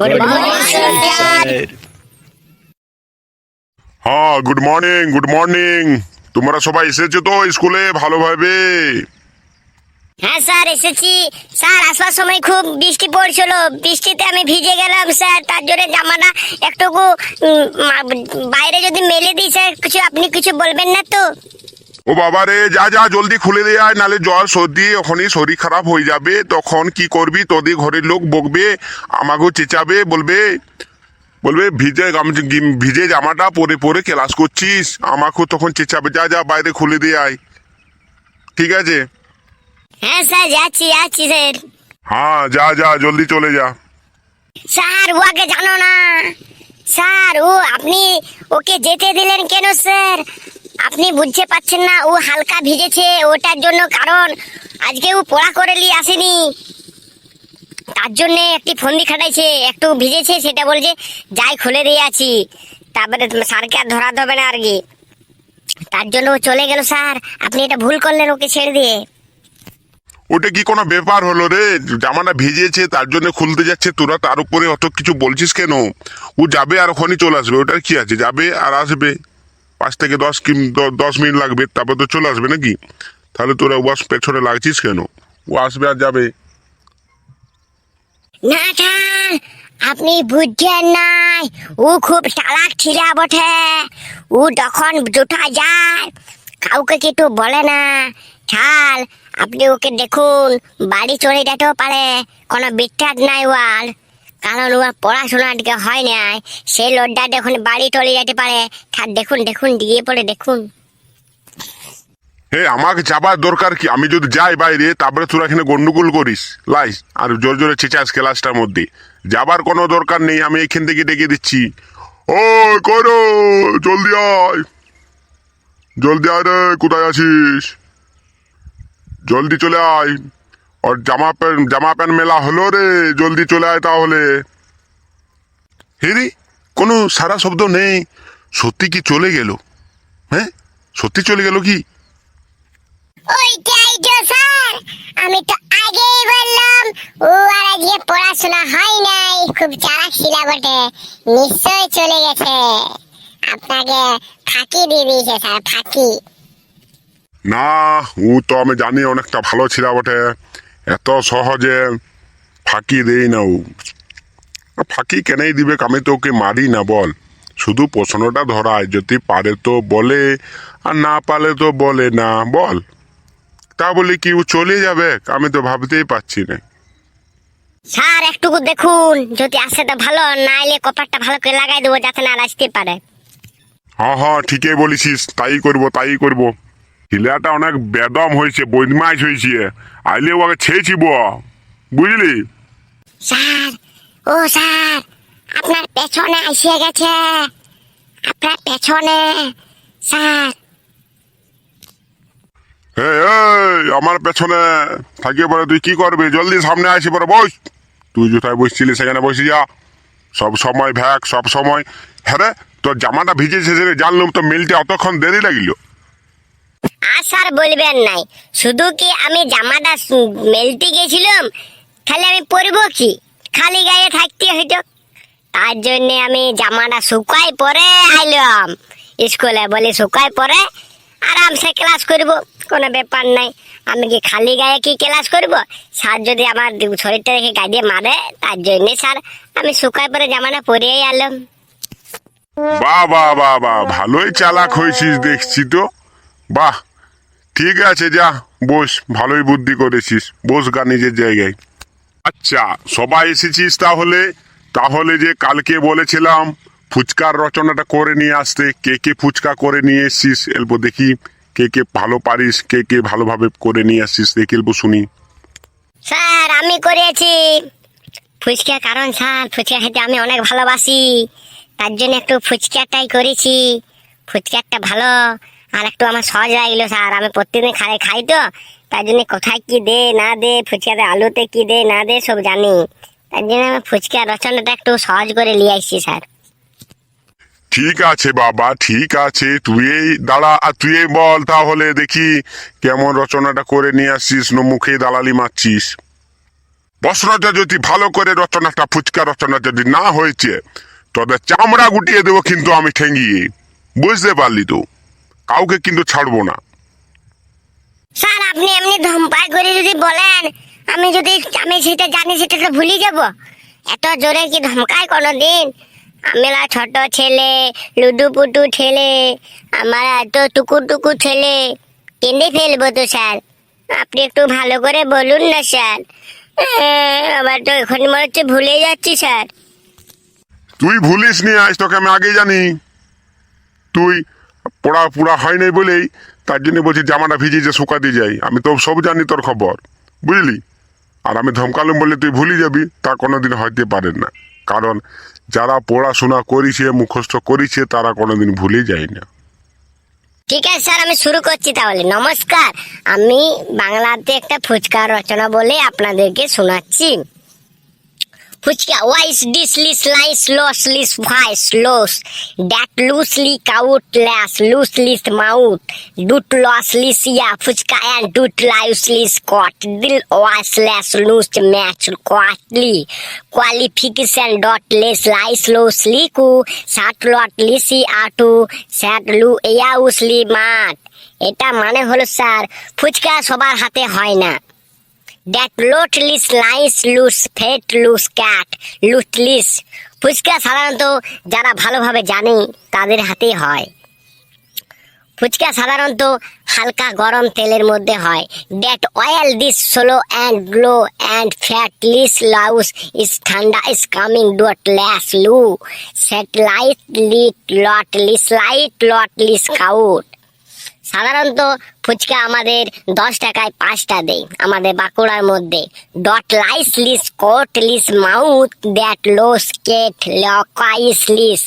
Good morning sir হ্যাঁ good morning good morning তোমরা সবাই এসেছ তো স্কুলে ভালোভাবে? হ্যাঁ স্যার এসেছি। স্যার আসবার সময় খুব বৃষ্টি পড়ছিল। বৃষ্টিতে আমি ভিজে গেলাম স্যার। তার জন্য জামাটা একটুকু বাইরে যদি মেলে দিই স্যার কিছু আপনি কিছু বলবেন না তো? ও বাবা রে যা যা জলদি খুলে দিয়ে আয় নালে জ্বর সর্দি ওখানে শরীর খারাপ হয়ে যাবে। তখন কি করবি? তোদের ঘরের লোক বকবে আমাকেও চেঁচাবে বলবে বলবে ভিজে ভিজে জামাটা পরে পরে ক্লাস করছিস। আমাকেও তখন চেঁচাবে যা যা বাইরে খুলে দিয়ে আয়। ঠিক আছে? হ্যাঁ স্যার যাচ্ছি যাচ্ছি স্যার। হ্যাঁ যা যা জলদি চলে যা। স্যার ওকে জানো না। স্যার ও আপনি ওকে যেতে দিলেন কেন স্যার? আপনি বুঝতে পারছেন না, ও হালকা ভিজেছে, ওটার জন্য কারণ আজকে ও পড়া করে নিয়ে আসেনি। তার জন্য একটি ফন্দি খাটাইছে, একটু ভিজেছে, সেটা বলছে, যাই খুলে দিয়ে আছি। তারপরে স্যারকে আর ধরা দেবে না আর কি। তার জন্য ও চলে গেল, স্যার, আপনি এটা ভুল করলেন ওকে ছেড়ে দিয়ে। ওটা কি কোনো ব্যাপার হলো রে? জামাটা ভিজেছে, তার জন্য খুলতে যাচ্ছে তোরা, তার উপরে অত কিছু বলছিস কেন? ও যাবে আর ওখানে চলে আসবে, ওটার কি আছে? যাবে আর আসবে। পাঁচ থেকে দশ কি দশ মিনিট লাগবে, তারপর তো চলে আসবে নাকি? তাহলে তোরা ওয়াশ পেছনে লাগছিস কেন? ও আসবে আর যাবে। না ঠাল আপনি বুঝছেন নাই ও খুব চালাক ছিলা বটে। ও যখন জুটা যায়, কাউকে কিছু বলে না। ছাল, আপনি ওকে দেখুন, বাড়ি চলে যেতেও পারে, কোনো বিচ্ছাদ নাই ওয়ার কারণ ওর পড়াশোনা আজকে হয় নাই। সেই লোডটা দেখুন বাড়ি চলে যেতে পারে। দেখুন দেখুন দিয়ে পড়ে দেখুন। হে, আমাকে যাবার দরকার কি? আমি যদি যাই বাইরে, তারপরে তোরা এখানে গন্ডগোল করিস। লাইস, আর জোর জোরে চেঁচাস ক্লাসটার মধ্যে। যাবার কোনো দরকার নেই, আমি এখান থেকে ডেকে দিচ্ছি। ও করো জলদি আয়। জলদি আয় রে, কোথায় আছিস? জলদি চলে আয়। ওর জামা প্যান্ট জামা প্যান্ট মেলা হলো রে জলদি চলে আয় তাহলে হেরি কোনো সারা শব্দ নেই সত্যি কি চলে গেল হ্যাঁ সত্যি চলে গেল কি ওইটাই তো স্যার আমি তো আগেই বললাম ও আর আজকে পড়াশোনা হয় নাই খুব চালাক ছিল বটে নিশ্চয় চলে গেছে আপনাকে ফাঁকি দিয়ে দিয়েছে স্যার ফাঁকি না ও তো আমি জানি অনেকটা ভালো ছিল বটে এত সহজে ফাঁকি দেই না ও। ফাঁকি কেনেই দিবে আমি তো ওকে মারি না বল। শুধু প্রশ্নটা ধরায় যদি পারে তো বলে আর না পারলে তো বলে না বল। তা বলে কি ও চলে যাবে? আমি তো ভাবতেই পারছি না। স্যার একটুকু দেখুন। যদি আসে তো ভালো নাইলে কপারটা ভালো করে লাগাই দেবো যাতে না আসতে পারে। হ্যাঁ হ্যাঁ ঠিকই বলেছিস তাই করব তাই করব। ছেলেটা অনেক বেদম হয়েছে বদমাইশ হয়েছে। আইলে ওকে ছেয়েছি বুঝলি? স্যার ও স্যার আপনার পেছনে এসে গেছে। আপনার পেছনে স্যার। এই আমার পেছনে থাকিয়ে পরে তুই কি করবি? জলদি সামনে আসি পরে বস। তুই যেটায় বসছিলি সেখানে বসে যা। সব সময় ভ্যাক সব সময়। হ্যাঁ রে তোর জামাটা ভিজেছে জানলাম তো মিলতে অতক্ষণ দেরি লাগিল। আর স্যার বলবেন নাই। শুধু কি আমি জামাটা মেলতে গেছিলাম, তাহলে আমি পরবো কি? খালি গায়ে থাকতে হইতো। তার জন্য আমি জামাটা শুকাই পরে আইলাম। স্কুলে বলি শুকাই পরে আরামসে ক্লাস করব, কোনো ব্যাপার নাই। আমি কি খালি গায়ে কি ক্লাস করব? স্যার যদি আমার শরীরটা দেখে গাড়িয়ে মারে, তার জন্য স্যার আমি শুকাই পরে জামাটা পরেই আলাম বাহ বাহ বাহ বাহ, ভালোই চালাক হয়েছিস দেখছি তো। বাহ ঠিক আছে, যা। বস, ভালোই বুদ্ধি করেছিস। বস গা নিজের জায়গায়। আচ্ছা সবাই এসেছিস তাহলে? তাহলে যে কালকে বলেছিলাম, ফুচকার রচনাটা করে নিয়ে আসতে, কে কে ফুচকা করে নিয়ে এসছিস, এলবো দেখি। কে কে ভালো পারিস, কে কে ভালোভাবে করে নিয়ে আসছিস, দেখি এলবো শুনি। স্যার, আমি করেছি। ফুচকা, কারণ স্যার, ফুচকা খেতে আমি অনেক ভালোবাসি। তার জন্য একটু ফুচকাটাই করেছি। ফুচকাটা ভালো। আর একটু আমার সহজ লাগল স্যার। আমি প্রত্যেকদিন খাই খাই তো। তার জন্য কোথায় কি দে, না দে, ফুচকাতে আলুতে কি দে, না দে, সব জানি। তার জন্য আমি ফুচকা রচনাটা একটু সহজ করে নিয়ে আসছি স্যার। ঠিক আছে বাবা, ঠিক আছে। তুই এই, দাঁড়া, আর তুই বল তাহলে দেখি কেমন রচনাটা করে নিয়ে আসছিস মুখে দালালি মারছিস। প্রশ্নটা যদি ভালো করে রচনাটা, ফুচকা রচনা যদি না হয়েছে তবে চামড়া গুটিয়ে দেবো কিন্তু আমি ঠেঙ্গিয়ে। বুঝতে পারলি তো? কাউকে কিন্তু ছাড়বো না। স্যার আপনি এমনি ধমপাই করে যদি বলেন আমি যদি আমি সেটা জানি সেটা তো ভুলে যাব। এত জোরে কি ধমকায় কোনো দিন আমরা ছোট ছেলে লুডু পুটু ছেলে আমার এত টুকু টুকু ছেলে কেঁদে ফেলব তো স্যার। আপনি একটু ভালো করে বলুন না স্যার। আহ, আবার তো এখন মনে হচ্ছে ভুলে যাচ্ছি স্যার। তুই ভুলিস নি আজ তোকে আমি আগে জানি। তুই পড়া পুরা হয় নাই বলেই তার জন্য বলছি, জামাটা ভিজিয়ে যে শুকাতে যাই। আমি তো সব জানি তোর খবর, বুঝলি? আর আমি ধমকালুম বলে তুই ভুলে যাবি, তা কোনোদিন হইতে পারে না। কারণ যারা পড়াশোনা করেছে, মুখস্থ করেছে, তারা কোনোদিন ভুলে যায় না। ঠিক আছে স্যার, আমি শুরু করছি তাহলে। নমস্কার, আমি বাংলাতে একটা ফুচকা রচনা বলে আপনাদেরকে শোনাচ্ছি। ফুচকা ওয়াইস লাইস লস লিস ভাইস লস দ্যাট লুসলি কাউট ল্যাস লুস লিস মাউথ ডুট লস লিস ইয়া ফুচকা অ্যান্ড ডুট লাইস লিস কট দিল ওয়াইস ল্যাস লুস ম্যাচ কোয়াটলি কোয়ালিফিকেশন ডট লেস লাইস লোস লিকু সাট লট লিসি আটু স্যাট লু ইয়াউসলি মাঠ এটা মানে হলো স্যার ফুচকা সবার হাতে হয় না দ্যাট লোটলিস লাইস লুস ফেট লুস ক্যাট লুটলিস ফুচকা সাধারণত যারা ভালোভাবে জানে, তাদের হাতেই হয়। ফুচকা সাধারণত হালকা গরম তেলের মধ্যে হয়। That oil this slow and glow and fat লিস লাউস ইস ঠান্ডা ইস কামিং ডট ল্যাস লু সেট লাইট লিট লট লিস লাইট লট লিস কাউট সাধারণত ফুচকা আমাদের দশ টাকায় পাঁচটা দেয়, আমাদের বাঁকুড়ার মধ্যে। ডট লাইস লিস কোট লিস মাউথ দ্যাট লোস কেট লকাইস লিস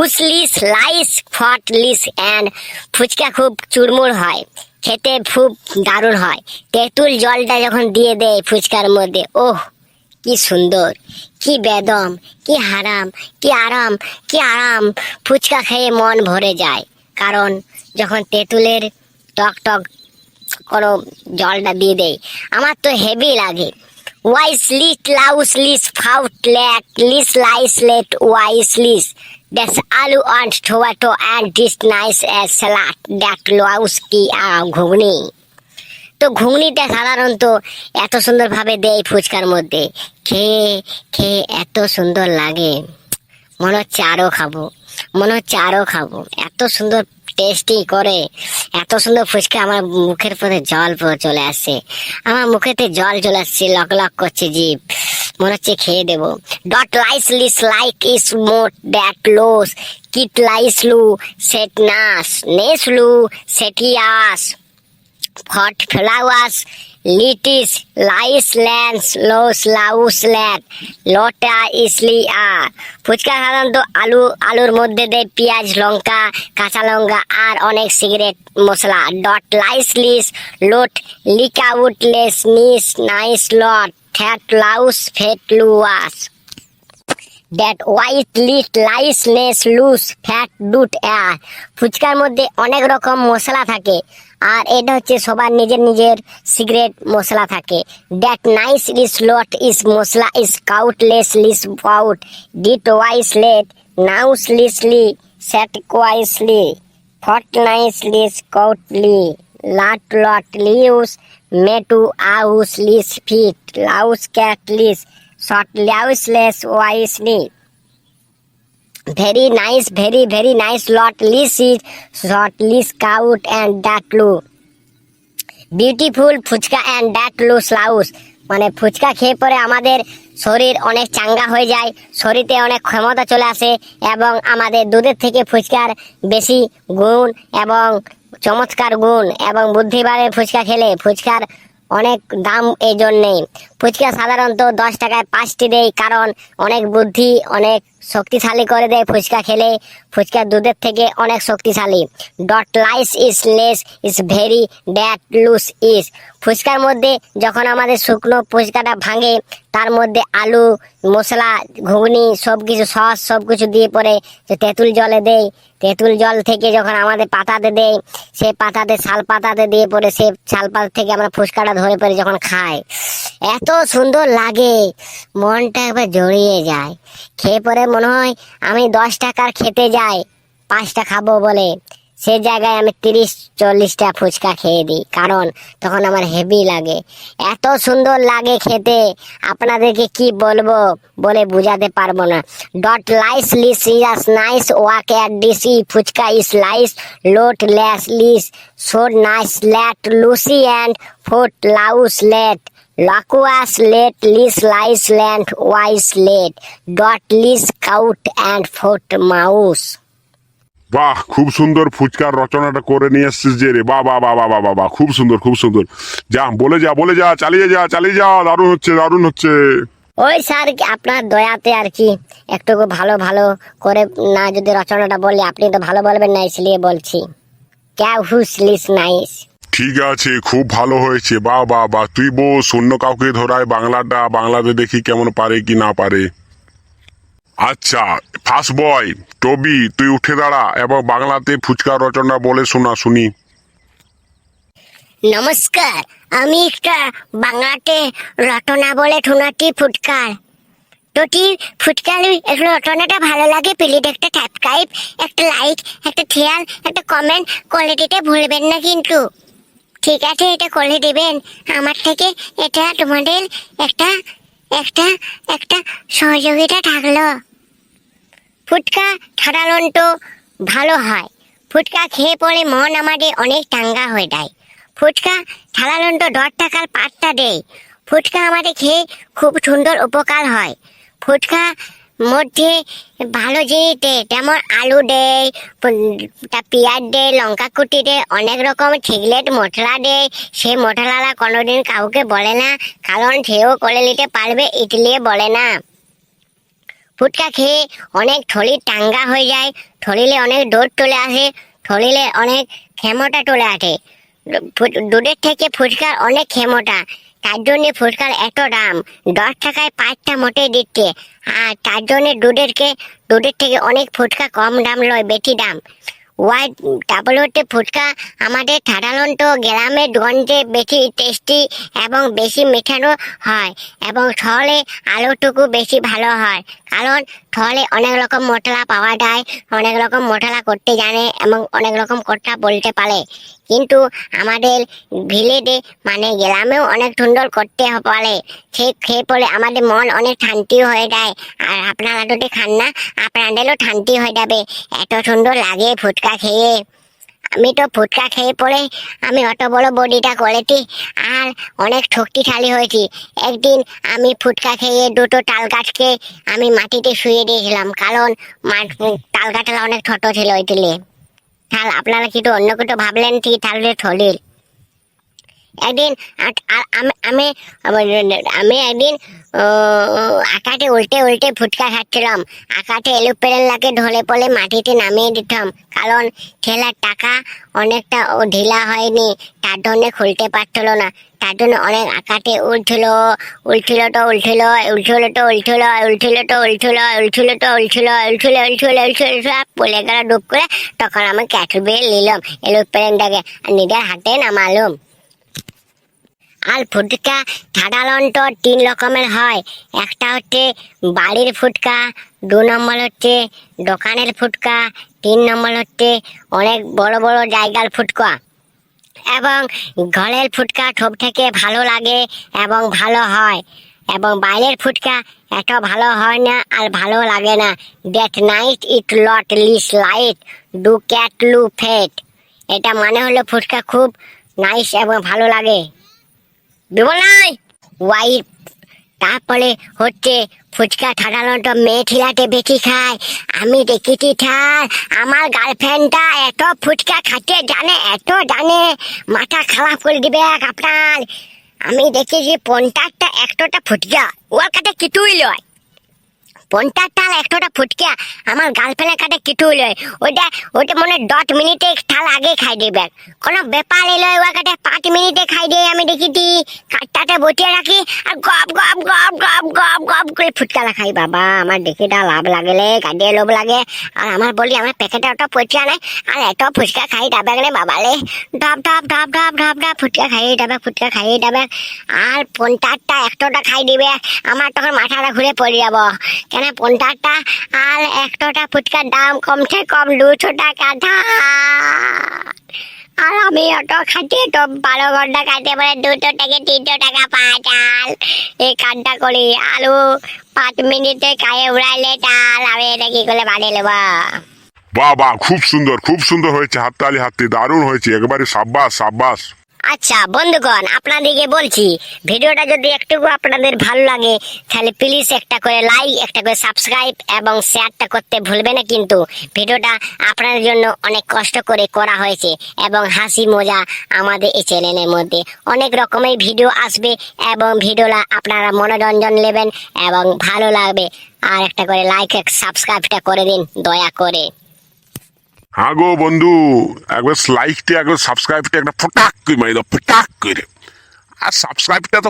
উসলিস লাইস ফট লিস অ্যান্ড ফুচকা খুব চুরমুর হয়, খেতে খুব দারুণ হয়। তেঁতুল জলটা যখন দিয়ে দেয় ফুচকার মধ্যে, ওহ, কি সুন্দর, কি বেদম, কি হারাম, কি আরাম কি আরাম। ফুচকা খেয়ে মন ভরে যায়, কারণ যখন তেঁতুলের টক টক কোনো জলটা দিয়ে দেয়, আমার তো হেভি লাগে। ওয়াইস লিট লাউস লিস ফাউট ল্যাক লিস লাইস লেট ওয়াইস লিস দ্যাটস আলু and tomato and this nice as salad that Laos কি ঘুগনি? তো ঘুগনিটা সাধারণত এত সুন্দরভাবে দেয় ফুচকার মধ্যে। খেয়ে খেয়ে এত সুন্দর লাগে। মনে হচ্ছে আরও খাব। মনে হচ্ছে আরও খাব। এত সুন্দর টেস্টি করে। এত সুন্দর ফুচকা আমার মুখের পরে জল চলে আসছে। আমার মুখেতে জল চলে আসছে লক লক করছে জিভ। মনে হচ্ছে খেয়ে দেবো। ডট লাইস লিস লাইক ইস মোট ড্যাট লোস কিট লাইস লু সেট নাস নেস লু সেটিয়াস ফট flowers, lice lands, los laus lat, লটা ইসলি আ ফুচকা সাধারণত আলু আলুর মধ্যে দেয় পেঁয়াজ লঙ্কা কাঁচা লঙ্কা আর অনেক সিগারেট মশলা। ডট লাইস লিস লোট লিকাউট লেস নিস নাইস লট ফ্যাট লাউস ফেট লুয়াস দ্যাট হোয়াইট লিট লাইসনেস লুস ফ্যাট ডুট এয়ার ফুচকার মধ্যে অনেক রকম মশলা থাকে। আর এটা হচ্ছে সবার নিজের নিজের সিগারেট মশলা থাকে। That nice is lot is masala is কাউটলেস লিস পাউট ডিট ওয়াইস লেট নাউস লিসলি সেট কোয়াইসলি ফট নাইস লিস কাউটলি লাট লট লিউস মেটু আউস লিস ফিট লাউস ক্যাট লিস short লাউসলেস wisely very nice, very very nice lot lis is short lis cout and datlu beautiful fuchka and that loose Laos মানে ফুচকা খেয়ে পরে আমাদের শরীর অনেক চাঙ্গা হয়ে যায় শরীরে অনেক ক্ষমতা চলে আসে এবং আমাদের দুধের থেকে ফুচকার বেশি গুণ এবং চমৎকার গুণ এবং বুদ্ধিবারে ফুচকা খেলে ফুচকার অনেক দাম এই জন্যেই। ফুচকা সাধারণত দশ টাকায় পাঁচটি দেয়, কারণ অনেক বুদ্ধি, অনেক শক্তিশালী করে দেয় ফুচকা খেলে। ফুচকা দুধের থেকে অনেক শক্তিশালী। Dot lines is less is very that loose is ফুচকার মধ্যে যখন আমাদের শুকনো ফুচকাটা ভাঙে, তার মধ্যে আলু, মশলা, ঘুগনি সব কিছু সস সব কিছু দিয়ে পরে যে তেঁতুল জলে দেয়। তেঁতুল জল থেকে যখন আমাদের পাতাতে দেয়, সে পাতাতে, শাল পাতাতে দিয়ে পরে সে শাল পাতা থেকে আমরা ফুচকাটা ধরে পরে যখন খাই। এত সুন্দর লাগে। মনটা একবার জড়িয়ে যায়। খেয়ে পরে মনে হয় আমি দশ টাকার খেতে যাই, পাঁচটা খাব বলে। সে জায়গায় আমি তিরিশ, চল্লিশটা ফুচকা খেয়ে দিই, কারণ তখন আমার হেভি লাগে। এত সুন্দর লাগে খেতে, আপনাদেরকে কি বলব বলে বুঝাতে পারব না। ডট লাইস লিস ইয়াস নাইস ওয়াক অ্যাট ডিসি ফুচকা ইস লাইস লোট ল্যাস লিস সোড নাইস ল্যাট লুসি অ্যান্ড ফুট লাউস লেট লাকুয়াস লেট লিস লাইস ল্যান্ড ওয়াইস লেট ডট লিস কাউট অ্যান্ড ফুট মাউস বাহ খুব সুন্দর ফুচকার রচনাটা করে নিয়ে এসছিস যে রে বাহ বাহ বাহ বাহ বাহ বাহ, বাহ খুব সুন্দর খুব সুন্দর যা বলে যা বলে যা চালিয়ে যা চালিয়ে যা দারুণ হচ্ছে দারুণ হচ্ছে ওই স্যার আপনার দয়াতে আর কি একটু ভালো ভালো করে না যদি রচনাটা বলি আপনি তো ভালো বলবেন না इसलिए বলছি ক্যা হুস লিস নাইস ঠিক আছে, খুব ভালো হয়েছে। বাহ বাহ বাহ তুই বস, অন্য কাউকে ধরায় বাংলাটা, বাংলাতে দেখি কেমন পারে কি না পারে। আচ্ছা ফার্স্ট বয় টবি, তুই উঠে দাঁড়া, এবং বাংলাতে ফুচকা রচনা বলে শোনা, শুনি। নমস্কার, আমি একটা বাংলাতে রটনা বলে ঠুনাটি ফুটকার তোটি ফুটকার একটু রটনাটা ভালো লাগে? প্লিজ একটা সাবস্ক্রাইব একটা লাইক একটা শেয়ার একটা কমেন্ট কোয়ালিটিতে ভুলবেন না কিন্তু। ঠিক আছে, এটা করে দেবেন। আমার থেকে এটা তোমাদের একটা একটা একটা সহযোগিতা থাকল। ফুটকা সাধারণত ভালো হয়। ফুটকা খেয়ে পরে মন আমাদের অনেক টাঙ্গা হয়ে যায়। ফুটকা সাধারণত দশ টাকার পাঁচটা দেয় ফুটকা আমাদের খেয়ে খুব সুন্দর উপকার হয়। ফুটকা মধ্যে ভালো জিনিস দেয় যেমন আলু দেয় পেঁয়াজ দেয় লঙ্কা কুটি দেয় অনেক রকম ঠিকলেট মশলা দেয় সে মশলারা কোনোদিন কাউকে বলে না, কারণ সেও করে নিতে পারবে ইটলিয়ে বলে না। ফুটকা খেয়ে অনেক থলি টাঙ্গা হয়ে যায়, থলিলে অনেক ডোর চলে আসে, থলিলে অনেক ক্ষমতা চলে আসে। দুধের থেকে ফুচকার অনেক ক্ষমতা তার জন্য ফুচকার এত দাম। দশ টাকায় পাঁচটা মোটে দিচ্ছে। আর তার জন্য দুধেরকে, দুধের থেকে অনেক ফুচকা কম দাম লয়, বেশি দাম। ওয়াই, তারপরে হচ্ছে ফুচকা আমাদের সাধারণত গ্রামের গঞ্জে বেশি টেস্টি এবং বেশি মেঠানো হয় এবং শহরে আলুটুকু বেশি ভালো হয়। কারণ শহরে অনেক রকম মশলা পাওয়া যায়, অনেক রকম মশলা করতে জানে এবং অনেক রকম কথা বলতে পারে। কিন্তু আমাদের ভিলেজে মানে গ্রামেও অনেক সুন্দর করতে পারে। সে খেয়ে পড়ে আমাদের মন অনেক শান্তি হয়ে যায়। আর আপনারা যদি খান না, আপনাদেরও শান্তি হয়ে যাবে। এত সুন্দর লাগে ফুচকা খেয়ে। আমি তো ফুটকা খেয়ে পড়ে আমি অত বড় বডিটা করেছি আর অনেক শক্তিশালী হয়েছি। একদিন আমি ফুটকা খেয়ে দুটো তাল গাছকে আমি মাটিতে শুয়ে দিয়েছিলাম, কারণ মাঠ তাল গাছটা অনেক ছোট ছিল ওই তুলে তাহলে আপনারা কিন্তু অন্য কিছু ভাবলেন কি তাহলে থলিল একদিন আমি আমি একদিন আকাশে উল্টে উল্টে ফুটকা খাচ্ছিলাম। আকাশে এলুপ্লেন লাগে ঢলে পড়ে মাটিতে নামিয়ে দিতাম। কারণ ঠেলার টাকা অনেকটা ঢিলা হয়নি, তার জন্য খুলতে পারছিল না। তার জন্য অনেক আকাশে উঠছিল উঠছিল তো উঠছিল উঠছিল তো উঠছিল উঠছিল তো উঠছিল উঠছিল তো উঠছিল উঠছিল উঠছিল উঠছিল সব পড়ে গেল ডুব করে। তখন আমি ক্যাট বেল নিলাম এলুপ্লেনটাকে নিজের হাতে নামালুম। আর ফুটকা সাধারণত তিন রকমের হয়। একটা হচ্ছে বাড়ির ফুটকা, দু নম্বর হচ্ছে দোকানের ফুটকা, তিন নম্বর হচ্ছে অনেক বড় বড় জায়গার ফুটকা। এবং ঘরের ফুটকা সব থেকে ভালো লাগে এবং ভালো হয়। এবং বাইরের ফুটকা এত ভালো হয় না আর ভালো লাগে না। দ্যাট নাইট ইট লট লিস লাইট ডু ক্যাট লু ফেট এটা মানে হলো ফুটকা খুব নাইস এবং ভালো লাগে। ওয়াই, তারপরে হচ্ছে ফুচকা সাধারণত মেয়ে ঠেলাতে বেশি খায়। আমি দেখেছি ঠার, আমার গার্লফ্রেন্ডটা এত ফুচকা খাতে জানে, এত জানে। মাথা খারাপ করে দিবে আপনার। আমি দেখেছি পঞ্চাশটা, একশোটা ফুচকা। ওর কাছে কিছুই লয়। পঞ্চাশ টাল একশোটা ফুটকা। আমার গার্লফ্রেন্ডের কাছে কিটু লয় ওইটা ওইটা মনে দশ মিনিটে ঠাল আগে খাই দিবে। কোনো ব্যাপার এলো ওই কাছে, পাঁচ মিনিটে খাই দিয়ে আমি দেখিটি কাঠটাতে বটিয়ে রাখি আর গপ গপ গপ গপ গপ গপ করে ফুটকালা খাই। বাবা, আমার দেখিটা লাভ লাগলে গাড়িয়ে লোভ লাগে। আর আমার বলি, আমার প্যাকেটে অত পচিয়া নাই। আর এত ফুচকা খাই ডাবে গেলে বাবালে ঢপ ঢপ ঢপ ঢপ ঢপ ঢপ, ফুটকা খাই ডাবে ফুটকা খাই ডাবে আর পঞ্চাশটা, একশোটা খাই দিবে। আমার তখন মাথাটা ঘুরে পড়ে যাব। কেন পঞ্চাশটা আর একশোটা ফুচকার দাম কমছে কম দুশো টাকা। আর আমি অটো খাটি তো বারো ঘণ্টা খাইতে পারে দুটো থেকে তিনশো টাকা পাঁচ চাল এই কাজটা করি, আলু পাঁচ মিনিটে খাইয়ে উড়াইলে চাল আমি এটা কি করে বানিয়ে নেব? বাহ খুব সুন্দর খুব সুন্দর হয়েছে, হাততালি হাততে দারুণ হয়েছে, একবারে সাব্বাস সাব্বাস। আচ্ছা বন্ধুগণ, আপনাদেরকে বলছি, ভিডিওটা যদি একটুকু আপনাদের ভালো লাগে, তাহলে প্লিজ একটা করে লাইক একটা করে সাবস্ক্রাইব এবং শেয়ারটা করতে ভুলবে না কিন্তু। ভিডিওটা আপনাদের জন্য অনেক কষ্ট করে করা হয়েছে এবং হাসি মজা আমাদের এই চ্যানেলের মধ্যে। অনেক রকমের ভিডিও আসবে এবং ভিডিওটা আপনারা মনোরঞ্জন নেবেন এবং ভালো লাগবে। আর একটা করে লাইক সাবস্ক্রাইবটা করে দিন, দয়া করে। হ্যাঁ গো বন্ধু, একবার লাইকটি একবার সাবস্ক্রাইবটা একটা ফটাক করে মারি দাও, ফটাক করে। আর সাবস্ক্রাইবটা তো